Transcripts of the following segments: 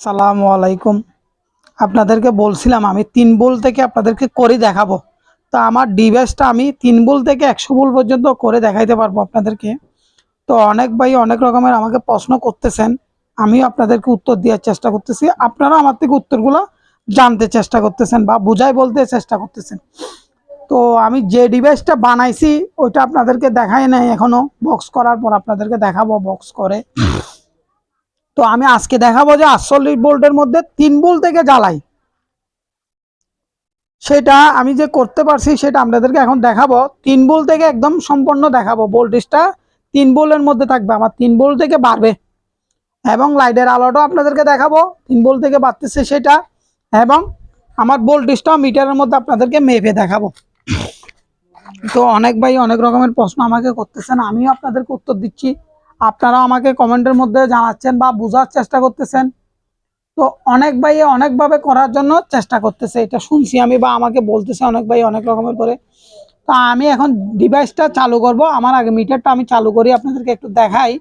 আসসালামু আলাইকুম। আপনাদেরকে বলছিলাম আমি তিন বোল থেকে আপনাদেরকে করে দেখাবো। তো আমার ডিভাইসটা আমি তিন বোল থেকে একশো বোল পর্যন্ত করে দেখাইতে পারব আপনাদেরকে। তো অনেক ভাই অনেক রকমের আমাকে প্রশ্ন করতেছেন। আমিও আপনাদেরকে উত্তর দেওয়ার চেষ্টা করতেছি। আপনারা আমার থেকে উত্তরগুলো জানতে চেষ্টা করতেছেন বা বুঝাই বলতে চেষ্টা করতেছেন। তো আমি যে ডিভাইসটা বানাইছি, ওইটা আপনাদেরকে দেখাই নাই এখনও। বক্স করার পর আপনাদেরকে দেখাবো বক্স করে। তো আমি আজকে দেখাবো যে আটচল্লিশ ভোল্টের মধ্যে তিন ভোল্ট থেকে জ্বালাই। সেটা আমি যে করতে পারছি সেটা আপনাদেরকে এখন দেখাবো। তিন ভোল্ট থেকে একদম সম্পূর্ণ দেখাবো ভোল্টেজটা। তিন বোলের মধ্যে থাকবে, আমার তিন বোল থেকে বাড়বে। এবং লাইটের আলোটাও আপনাদেরকে দেখাবো, তিন বোল থেকে বাড়তেছে সেটা। এবং আমার ভোল্টেজটাও মিটারের মধ্যে আপনাদেরকে মেপে দেখাবো। তো অনেক ভাই অনেক রকমের প্রশ্ন আমাকে করতেছেন, আমিও আপনাদেরকে উত্তর দিচ্ছি। আপনারা আমাকে কমেন্টের মধ্যে জানাচ্ছেন বা বোঝার চেষ্টা করতেছেন। তো অনেক ভাই অনেকভাবে করার জন্য চেষ্টা করতেছে, এটা শুনছি আমি বা আমাকে বলতেছে অনেক ভাই অনেক রকমের করে। তো আমি এখন ডিভাইসটা চালু করব, আমার আগে মিটারটা আমি চালু করি, আপনাদেরকে একটু দেখাই।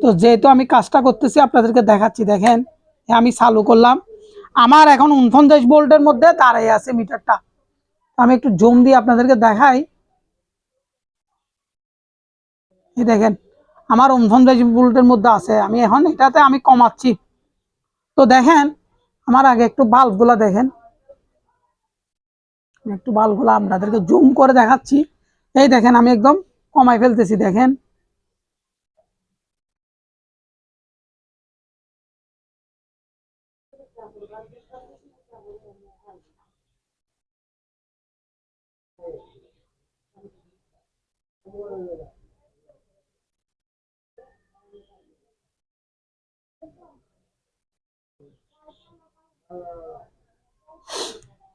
তো যেহেতু আমি কাজটা করতেছি, আপনাদেরকে দেখাচ্ছি, দেখেন আমি চালু করলাম। আমার এখন উনপঞ্চাশ ভোল্টের মধ্যে দাঁড়াই আছে মিটারটা আমি একটু জুম দিয়ে আপনাদেরকে দেখাই। দেখেন আমার উনপঞ্চাশ ভোল্টের মধ্যে আছে, আমি এখন এটাতে আমি কমাচ্ছি। তো দেখেন, আমার আগে একটু বাল্বগুলো দেখেন। একটু বাল্বগুলো আপনাদেরকে জুম করে দেখাচ্ছি। এই দেখেন, আমি একদম কমাই ফেলতেছি, দেখেন।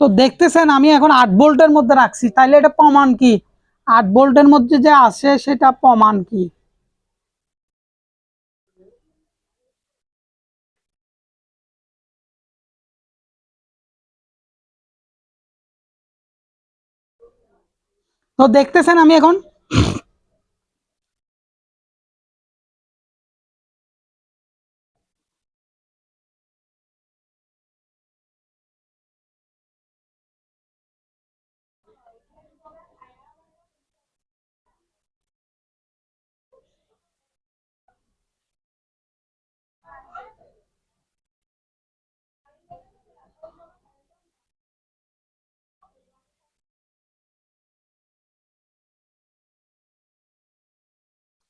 তো দেখতেছেন, আমি এখন আট বোল্টের মধ্যে রাখছি। তাইলে এটা প্রমাণ কি? আট ভোল্টের মধ্যে যে আসে সেটা প্রমাণ কি? তো দেখতেছেন, আমি এখন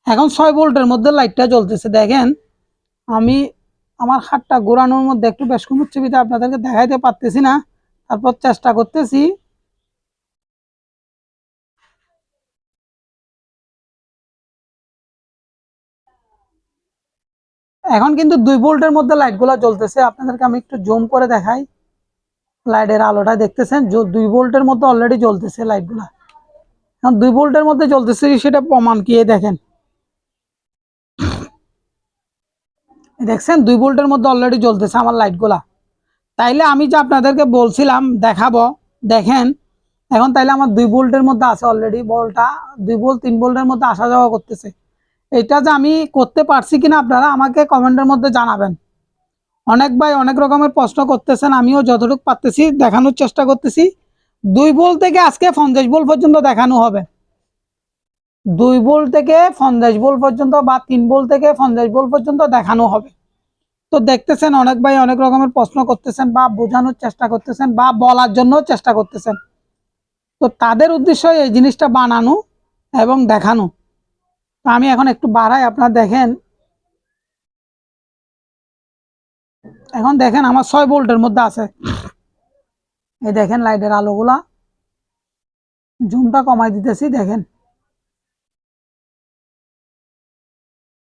এখন ছয় ভোল্টের মধ্যে লাইটটা জ্বলতেছে, দেখেন। আমি আমার হাতটা ঘোরানোর মধ্যে একটু বেশ কমুচ্ছে বিধে আপনাদেরকে দেখাইতে পারতেছি না। তারপর চেষ্টা করতেছি। এখন কিন্তু দুই ভোল্টের মধ্যে লাইটগুলো জ্বলতেছে। আপনাদেরকে আমি একটু জুম করে দেখাই। লাইটের আলোটা দেখতেছেন? দুই ভোল্টের মধ্যে অলরেডি জ্বলতেছে লাইটগুলা। এখন দুই ভোল্টের মধ্যে জ্বলতেছে, সেটা প্রমাণ কি? দেখেন। দেখছেন, দুই ভোল্টের মধ্যে অলরেডি জ্বলতেছে আমার লাইটগুলা তাইলে আমি যে আপনাদেরকে বলছিলাম, দেখাবো, দেখেন, এখন তাইলে আমার দুই ভোল্টের মধ্যে আছে অলরেডি বলটা, দুই ভোল্ট, তিন ভোল্টের মধ্যে আসা যাওয়া করতেছে। এটা যে আমি করতে পারছি কিনা আপনারা আমাকে কমেন্টের মধ্যে জানাবেন। অনেক ভাই অনেক রকমের প্রশ্ন করতেছেন, আমিও যতটুকু পারতেছি, দেখানোর চেষ্টা করতেছি। দুই ভোল্ট থেকে আজকে পঞ্চাশ ভোল্ট পর্যন্ত দেখানো হবে। দুই বোল থেকে পঞ্চাশ বোল পর্যন্ত বা তিন বোল থেকে পঞ্চাশ বোল পর্যন্ত দেখানো হবে। তো দেখতেছেন, অনেক ভাই অনেক রকমের প্রশ্ন করতেছেন বা বোঝানোর চেষ্টা করতেছেন বা বলার জন্য চেষ্টা করতেছেন। তো তাদের উদ্দেশ্য এই জিনিসটা বানানো এবং দেখানো। তো আমি এখন একটু বাড়াই, আপনারা দেখেন। এখন দেখেন আমার ছয় বোল্টের মধ্যে আছে। এই দেখেন লাইটের আলোগুলা। জুমটা কমাই দিতেছি, দেখেন।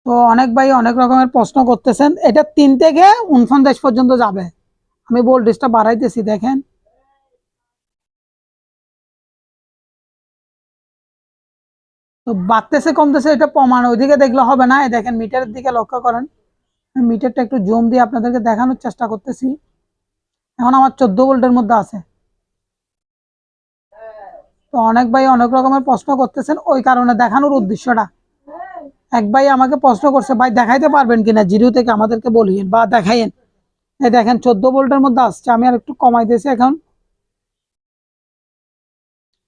তো অনেক ভাই অনেক রকমের প্রশ্ন করতেছেন, এটা তিন থেকে উনপঞ্চাশ পর্যন্ত যাবে। আমি ভোল্টেজটা বাড়াইতেছি, দেখেন। তো বাড়তেছে, কমতেছে, এটা প্রমাণ। ওইদিকে দেখলে হবে না দেখেন মিটারের দিকে লক্ষ্য করেন। মিটারটা একটু জুম দিয়ে আপনাদেরকে দেখানোর চেষ্টা করতেছি। এখন আমার চোদ্দ ভোল্টের মধ্যে আছে। তো অনেক ভাই অনেক রকমের প্রশ্ন করতেছেন, ওই কারণে দেখানোর উদ্দেশ্যটা। এক ভাই আমাকে প্রশ্ন করছে, ভাই, দেখাইতে পারবেন কিনা? জিরো থেকে আমাদেরকে বলিয়েন বা দেখাইয়েন। এই দেখেন, চোদ্দ ভোল্টের মধ্যে আসছে, আমি আর একটু কমাই দিয়েছি এখন।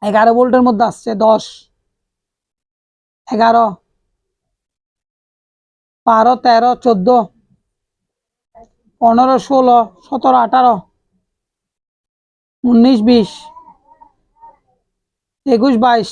এগারো ভোল্টের মধ্যে আসছে, দশ। এগারো। বারো, তেরো, চোদ্দ। পনেরো, ষোলো, সতেরো, আঠারো। উনিশ, বিশ। একুশ, বাইশ।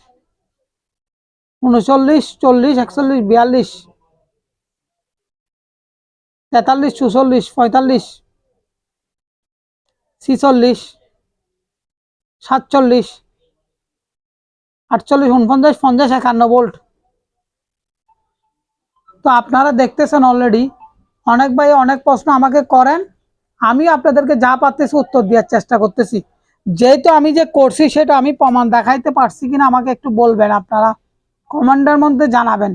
উনচল্লিশ চল্লিশ, একচল্লিশ, বিয়াল্লিশ, তেতাল্লিশ, চুচল্লিশ, পঁয়তাল্লিশ, ছিচল্লিশ, সাতচল্লিশ, আটচল্লিশ উনপঞ্চাশ পঞ্চাশ, একান্ন ভোল্ট। তো আপনারা দেখতেছেন অলরেডি অনেক ভাই অনেক প্রশ্ন আমাকে করেন আমি আপনাদেরকে যা পারতেছি উত্তর দেওয়ার চেষ্টা করতেছি। যেহেতু আমি যে করছি, সেটা আমি প্রমাণ দেখাইতে পারছি কিনা আমাকে একটু বলবেন আপনারা। কমেন্টের মধ্যে জানাবেন।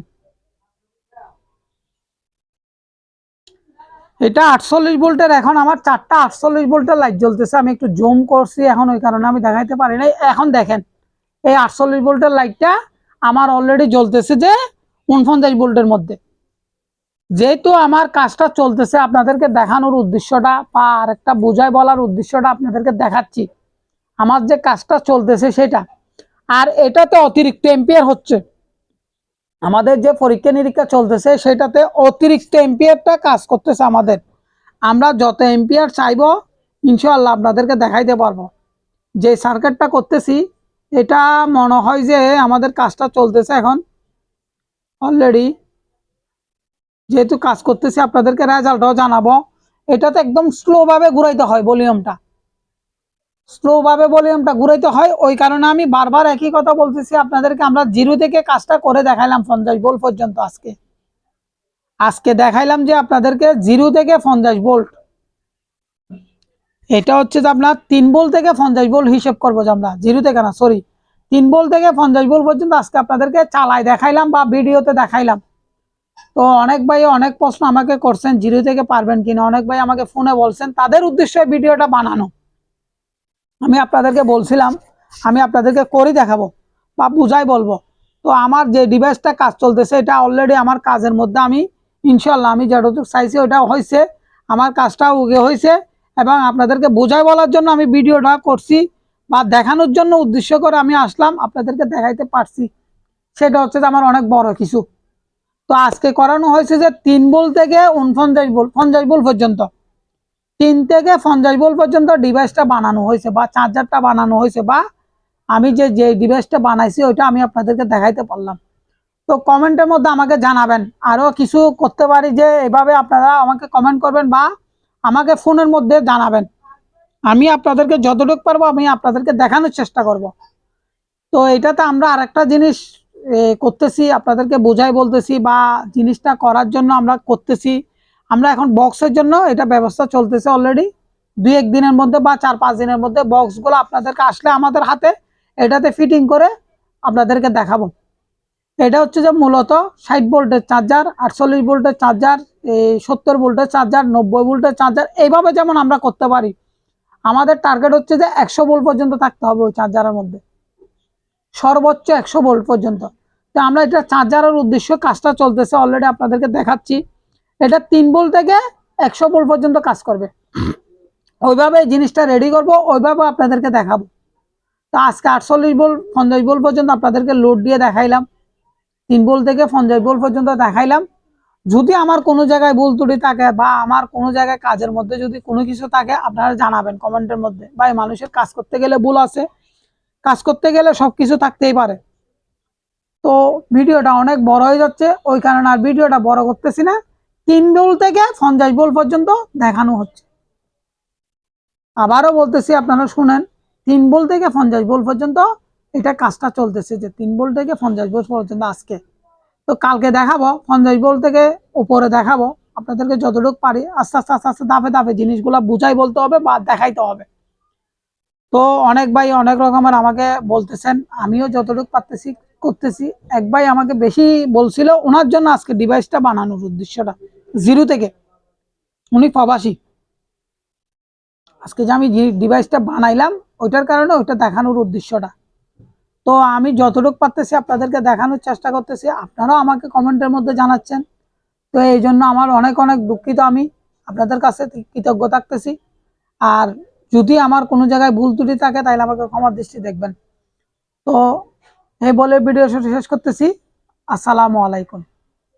এটা আটচল্লিশ ভোল্টের, এখন আমার চারটা আটচল্লিশ ভোল্টের লাইট জ্বলতেছে। আমি একটু জুম করছি এখন, ওই কারণে আমি দেখাইতে পারি নাই। এখন দেখেন, এই আটচল্লিশ ভোল্টের লাইটটা আমার অলরেডি জ্বলতেছে যে উনপঞ্চাশ ভোল্টের মধ্যে। যেহেতু আমার কাজটা চলতেছে, আপনাদেরকে দেখানোর উদ্দেশ্যটা বা আরেকটা বোঝায় বলার উদ্দেশ্যটা আপনাদেরকে দেখাচ্ছি। আমার যে কাজটা চলতেছে সেটা। আর এটাতে অতিরিক্ত এম্পিয়ার হচ্ছে। আমাদের যে পরীক্ষা নিরীক্ষা চলতেছে, সেটাতে অতিরিক্ত এম্পিয়ারটা কাজ করতেছে আমাদের। আমরা যত এম্পিয়ার চাইব, ইনশাআল্লাহ আপনাদেরকে দেখাইতে পারব। যে সার্কেটটা করতেছি, এটা মনে হয় যে আমাদের কাজটা চলতেছে এখন অলরেডি যেহেতু কাজ করতেছি, আপনাদেরকে রেজাল্টও জানাব। এটাতে একদম স্লোভাবে ঘুরাইতে হয় ভলিউমটা স্লোভাবে ভলিউমটা ঘুরাইতে হয়, ওই কারণে আমি বারবার একই কথা বলতেছি আপনাদেরকে, আমরা জিরো থেকে কাজটা করে দেখাইলাম পঞ্চাশ ভোল্ট পর্যন্ত আজকে। আজকে দেখাইলাম যে আপনাদেরকে জিরো থেকে পঞ্চাশ ভোল্ট এটা হচ্ছে যে আপনার তিন বোল থেকে পঞ্চাশ ভোল্ট হিসেব করব যে আমরা, জিরো থেকে না সরি তিন বোল থেকে পঞ্চাশ ভোল্ট পর্যন্ত আজকে আপনাদেরকে চালাই দেখাইলাম বা ভিডিওতে দেখাইলাম। তো অনেক ভাই অনেক প্রশ্ন আমাকে করছেন, জিরো থেকে পারবেন কিনা, অনেক ভাই আমাকে ফোনে বলছেন, তাদের উদ্দেশ্যে ভিডিওটা বানানো। আমি আপনাদেরকে বলছিলাম, আমি আপনাদেরকে করে দেখাবো বা বুঝাই বলব। তো আমার যে ডিভাইসটা কাজ চলতেছে, এটা অলরেডি আমার কাজের মধ্যে আমি ইনশাল্লাহ আমি যতটুকু চাইছি ওটা হয়েছে আমার কাজটাও উগে হয়েছে এবং আপনাদেরকে বোঝাই বলার জন্য আমি ভিডিওটা করছি বা দেখানোর জন্য উদ্দেশ্য করে আমি আসলাম, আপনাদেরকে দেখাইতে পারছি। সেটা হচ্ছে যে আমার অনেক বড় কিছু। তো আজকে করানো হয়েছে যে তিন বোল থেকে উনপঞ্চাশ বোল, পঞ্চাশ বোল পর্যন্ত। তিন থেকে পঞ্চাশ বোল পর্যন্ত ডিভাইসটা বানানো হয়েছে বা চার্জারটা বানানো হয়েছে বা আমি যে যে ডিভাইসটা বানাইছি ওইটা আমি আপনাদেরকে দেখাইতে পারলাম। তো কমেন্টের মধ্যে আমাকে জানাবেন। আরও কিছু করতে পারি যে এভাবে আপনারা আমাকে কমেন্ট করবেন বা আমাকে ফোনের মধ্যে জানাবেন। আমি আপনাদেরকে যতটুকু পারব আমি আপনাদেরকে দেখানোর চেষ্টা করব। তো এটাতে আমরা আরেকটা জিনিস করতেছি, আপনাদেরকে বোঝাই বলতেছি বা জিনিসটা করার জন্য আমরা করতেছি। আমরা এখন বক্সের জন্য এটা ব্যবস্থা চলতেছে অলরেডি দুই এক দিনের মধ্যে বা চার পাঁচ দিনের মধ্যে বক্সগুলো আপনাদেরকে আসলে আমাদের হাতে, এটাতে ফিটিং করে আপনাদেরকে দেখাবো। এটা হচ্ছে যে মূলত ষাট ভোল্টের চার্জার আটচল্লিশ ভোল্টের চার্জার এই সত্তর ভোল্টের চার্জার নব্বই ভোল্টের চার্জার এইভাবে যেমন আমরা করতে পারি। আমাদের টার্গেট হচ্ছে যে একশো ভোল্ট পর্যন্ত থাকতে হবে ওই চার্জারের মধ্যে। সর্বোচ্চ একশো ভোল্ট পর্যন্ত। তো আমরা এটা চার্জারের উদ্দেশ্য কাজটা চলতেছে অলরেডি আপনাদেরকে দেখাচ্ছি। এটা তিন ভোল্ট থেকে একশো বোল পর্যন্ত কাজ করবে। ওইভাবে জিনিসটা রেডি করব, ওইভাবে আপনাদেরকে দেখাবো। তো আজকে আটচল্লিশ ভোল্ট পঞ্চাশ ভোল্ট পর্যন্ত আপনাদেরকে লোড দিয়ে দেখাইলাম। তিন ভোল্ট থেকে পঞ্চাশ ভোল্ট পর্যন্ত দেখাইলাম। যদি আমার কোনো জায়গায় ভুল ত্রুটি থাকে বা আমার কোনো জায়গায় কাজের মধ্যে যদি কোনো কিছু থাকে, আপনারা জানাবেন কমেন্টের মধ্যে। ভাই, মানুষের কাজ করতে গেলে ভুল আছে। কাজ করতে গেলে সব কিছু থাকতেই পারে। তো ভিডিওটা অনেক বড় হয়ে যাচ্ছে, ওই কারণে আর ভিডিওটা বড় করতেছি না। তিন বোল থেকে পঞ্চাশ বোল পর্যন্ত দেখানো হচ্ছে। আবারও বলতেছি, আপনারা শুনেন, তিন বোল থেকে পঞ্চাশ বোল পর্যন্ত এটা কাজটা চলতেছে যে তিন বোল থেকে পঞ্চাশ বোল পর্যন্ত আজকে। তো কালকে দেখাবো, পঞ্চাশ বোল থেকে উপরে দেখাবো। আপনাদেরকে যতটুকু পারি আস্তে আস্তে আস্তে আস্তে ধাপে ধাপে জিনিসগুলো বুঝাই বলতে হবে বা দেখাইতে হবে। তো অনেক ভাই অনেক রকমের আমাকে বলতেছেন, আমিও যতটুকু পারতেছি, করতেছি। এক ভাই আমাকে বেশি বলছিল, ওনার জন্য আজকে ডিভাইসটা বানানোর উদ্দেশ্যটা। জিরো থেকে। উনি প্রবাসী। আজকে যে আমি ডিভাইসটা বানাইলাম, ওইটার কারণে ওইটা দেখানোর উদ্দেশ্যটা। তো আমি যতটুকু পারতেছি আপনাদেরকে দেখানোর চেষ্টা করতেছি। আপনারাও আমাকে কমেন্টের মধ্যে জানাচ্ছেন। তো এই জন্য আমার অনেক অনেক দুঃখিত আমি। আপনাদের কাছে কৃতজ্ঞ থাকতেছি। আর যদি আমার কোনো জায়গায় ভুল ত্রুটি থাকে, তাহলে আমাকে ক্ষমার দৃষ্টি দেখবেন। তো এই বলে ভিডিও শেষ করতেছি। আসসালামু আলাইকুম।